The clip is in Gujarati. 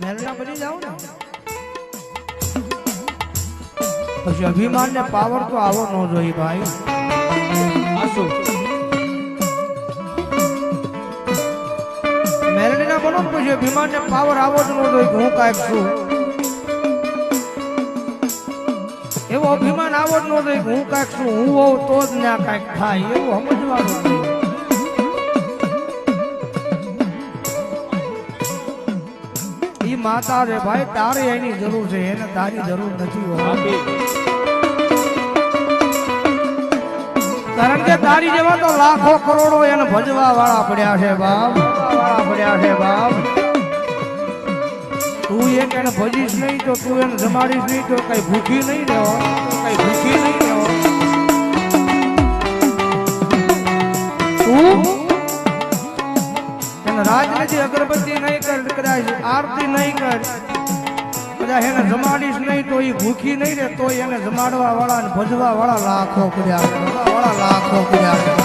મેલના પછી અભિમાન ને પાવર તો આવો ન જોઈએ ભાઈ. આસુ મેલડી ના બનો પછી અભિમાન ને પાવર આવો જ ન જોઈએ હું કાંઈક છું. એવો અભિમાન આવો જ ન જોઈએ કે હું કાંઈક છું. હું હોઉં તો જ ના કાંઈક થાય. એવું સમજવાનું ઈ માતા રે ભાઈ, તારે એની જરૂર છે, એને તારી જરૂર નથી કારણ કે તારી જેવા તો લાખો કરોડો એને ભજવા વાળા પડ્યા છે, બાપ. પડ્યા છે, બાપ. તું એક એને ભજીશ નહીં, તો તું એને જમાડીશ નહીં, તો કઈ ભૂખી નહીં રહો કઈ ભૂખી નહીં એને નથી અગરબત્તી નહીં કર, કદાચ આરતી નહીં કર. કદાચ એને જમાડીશ નહીં તો એ ભૂખી નહીં રહે તો એને જમાડવા વાળા ભજવા વાળા લાખો કર્યા વાળા લાખો કર્યા